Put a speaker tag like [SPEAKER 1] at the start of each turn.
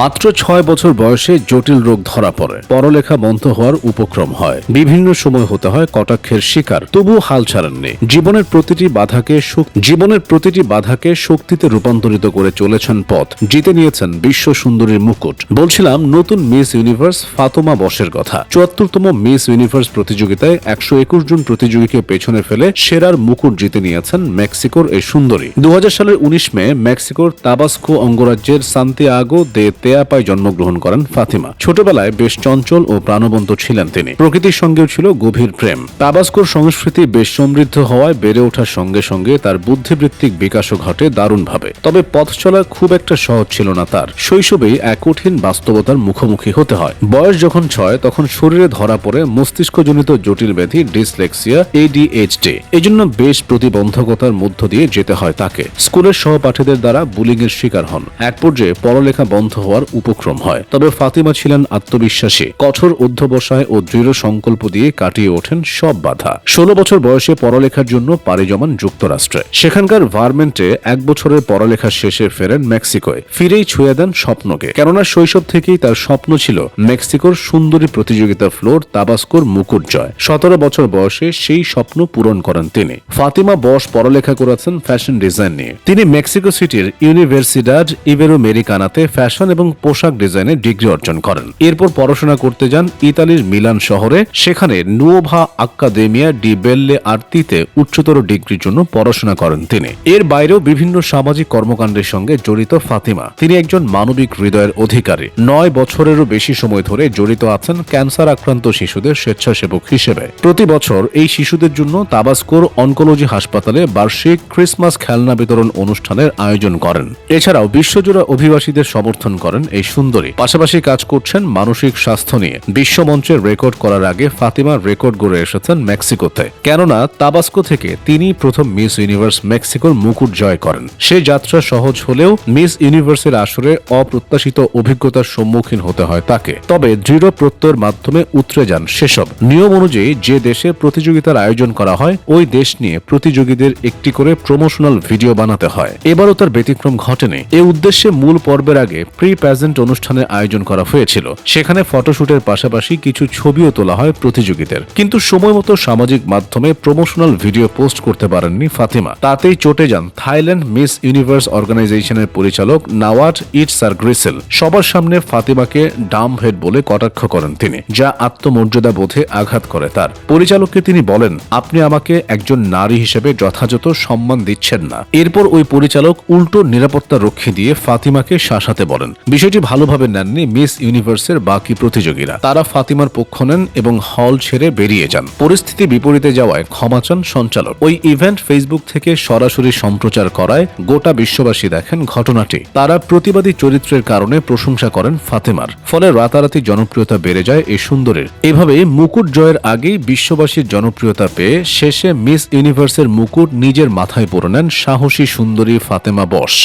[SPEAKER 1] মাত্র ছয় বছর বয়সে জটিল রোগ ধরা পড়ে। পড়ালেখা বন্ধ হওয়ার উপক্রম হয়। বিভিন্ন সময় হতে হয় কটাক্ষের শিকার। তবু হাল ছাড়েননি। জীবনের প্রতিটি বাধাকে জীবনের প্রতিটি বাধাকে শক্তিতে রূপান্তরিত করে চলেছেন পথ। জিতে নিয়েছেন বিশ্ব সুন্দরীর মুকুট। বলছিলাম, নতুন মিস ইউনিভার্স ফাতোমা বসের কথা। চুয়াত্তরতম মিস ইউনিভার্স প্রতিযোগিতায় একশো একুশ জন প্রতিযোগীকে পেছনে ফেলে সেরার মুকুট জিতে নিয়েছেন মেক্সিকোর এই সুন্দরী। দু হাজার সালের উনিশ মে, মেক্সিকোর তাবাস্কো অঙ্গরাজ্যের সান্তিয়াগো দে তেয়াপায় জন্মগ্রহণ করেন ফাতিমা। ছোটবেলায় বেশ চঞ্চল ও প্রাণবন্ত ছিলেন তিনি। প্রকৃতির সঙ্গেও ছিল গভীর প্রেম। তাবাস্কোর সংস্কৃতি বেশ সমৃদ্ধ হওয়ায় বেড়ে ওঠার সঙ্গে সঙ্গে তার বুদ্ধিবৃত্তিক বিকাশও ঘটে দারুণভাবে। তবে পথ চলা খুব একটা সহজ ছিল না তার। শৈশবেই এক কঠিন বাস্তবতার মুখোমুখি হতে হয়। বয়স যখন ছয়, তখন শরীরে ধরা পড়ে মস্তিষ্কজনিত জটিল ব্যাধি, ডিসলেক্সিয়া এডিএইচডি এজন্য বেশ প্রতিবন্ধকতার মধ্য দিয়ে যেতে হয় তাকে। স্কুলের সহপাঠীদের দ্বারা বুলিং এর শিকার হন। এক পর্যায়ে পড়ালেখা বন্ধ হওয়ার উপক্রম হয়। তবে ফাতিমা ছিলেন আত্মবিশ্বাসী, কঠোর অধ্যবসায় ও দৃঢ় সংকল্প দিয়ে কাটিয়ে ওঠেন সব বাধা। ষোলো বছর বয়সে পড়ালেখার জন্য পাড়ি জমান যুক্তরাষ্ট্রে। সেখানকার ভার্মেন্টে এক বছরের পড়ালেখা শেষে ফেরেন মেক্সিকোয়। ফিরেই ছুঁয়ে দেন স্বপ্নকে। কেননা শৈশব থেকেই তার স্বপ্ন ছিল মেক্সিকোর সুন্দরী প্রতিযোগিতা ফ্লোর তাবাস্কোর মুকুট জয় সতেরো বছর বয়সে সেই স্বপ্ন পূরণ করেন তিনি। ফাতিমা বস পড়ালেখা করেছেন ফ্যাশন ডিজাইন নিয়ে। তিনি মেক্সিকো সিটির ইউনিভার্সিডাড ইবেরো মেরিকানাতে ফ্যাশন এবং পোশাক ডিজাইনে ডিগ্রি অর্জন করেন। এরপর পড়াশোনা করতে যান ইতালির মিলান শহরে। সেখানে নুওভা আকাদেমিয়া ডি বেল্লে আর্তিতে উচ্চতর ডিগ্রির জন্য পড়াশোনা করেন তিনি। এর বাইরেও বিভিন্ন সামাজিক কর্মকাণ্ডের সঙ্গে জড়িত ফাতিমা। তিনি একজন মানবিক হৃদয়ের অধিকারী। নয় বছরেরও বেশি সময় ধরে জড়িত আছেন ক্যান্সার আক্রান্ত শিশুদের স্বেচ্ছাসেবক হিসেবে। প্রতি বছর এই শিশুদের জন্য তাবাস্কোর অনকোলজি হাসপাতালে বার্ষিক ক্রিসমাস খেলনা বিতরণ অনুষ্ঠানের আয়োজন করেন। এছাড়াও বিশ্বজোড়া অভিবাসীদের সমর্থন করেন এই সুন্দরী। পাশাপাশি কাজ করছেন মানসিক স্বাস্থ্য নিয়ে। বিশ্বমঞ্চে রেকর্ড করার আগে ফাতিমা রেকর্ড গড়ে এসেছেন মেক্সিকোতে। কেননা, তাবাস্কো থেকে তিনি প্রথম মিস ইউনিভার্স মেক্সিকোর মুকুট জয় করেন। সে যাত্রা সহজ হলেও মিস ইউনিভার্সের আসরে অপ্রত্যাশিত অভিজ্ঞতার সম্মুখীন হতে হয় তাকে। তবে দৃঢ় প্রত্যয়ের মাধ্যমে উতরে যান সেসব। নিয়ম অনুযায়ী যে দেশে প্রতিযোগিতার আয়োজন করা হয়, ওই দেশ নিয়ে প্রতিযোগীদের একটি করে প্রমোশনাল ভিডিও বানাতে হয়। এবারও তার ব্যতিক্রম ঘটেনি। এ উদ্দেশ্যে মূল পর্বের আগে প্রি প্রেজেন্ট অনুষ্ঠানের আয়োজন করা হয়েছিল। সেখানে ফটোশুটের পাশাপাশি কিছু ছবিও তোলা হয় প্রতিযোগীদের। কিন্তু সময় মতো সামাজিক মাধ্যমে প্রমোশনাল ভিডিও পোস্ট করতে পারেননি ফাতিমা। তাতেই চটে যান থাইল্যান্ড মিস ইউনিভার্স অর্গানাইজেশনের পরিচালক নাওয়াট ইটসার গ্রিসেল। সবার সামনে ফাতিমাকে ডাম হেড বলে কটাক্ষ করেন তিনি, যা আত্মমর্যাদা বোধে আঘাত করে তার। পরিচালককে তিনি বলেন, আপনি আমাকে একজন নারী হিসেবে যথাযথ সম্মান দিচ্ছেন না। এরপর ওই পরিচালক উল্টো নিরাপত্তা রক্ষী দিয়ে ফাতিমাকে শাসাতে বলেন। বিষয়টি ভালোভাবে নেননি মিস ইউনিভার্সের বাকি প্রতিযোগীরা। তারা ফাতিমার পক্ষ নেন এবং হল ছেড়ে বেরিয়ে যান। পরিস্থিতি বিপরীতে যাওয়ায় ক্ষমা চান সঞ্চালক। ওই ইভেন্ট ফেসবুক থেকে সরাসরি সম্প্রচার করায় গোটা বিশ্ববাসী দেখেন ঘটনাটি। তারা প্রতিবাদী চরিত্রের কারণে প্রশংসা করেন ফাতেমার। ফলে রাতারাতি জনপ্রিয়তা বেড়ে যায় এই সুন্দরের। এভাবে মুকুট জয়ের আগেই বিশ্ববাসীর জনপ্রিয়তা পেয়ে শেষে মিস ইউনিভার্সের মুকুট নিজের মাথায় পরে নেন সাহসী সুন্দরী ফাতেমা বস।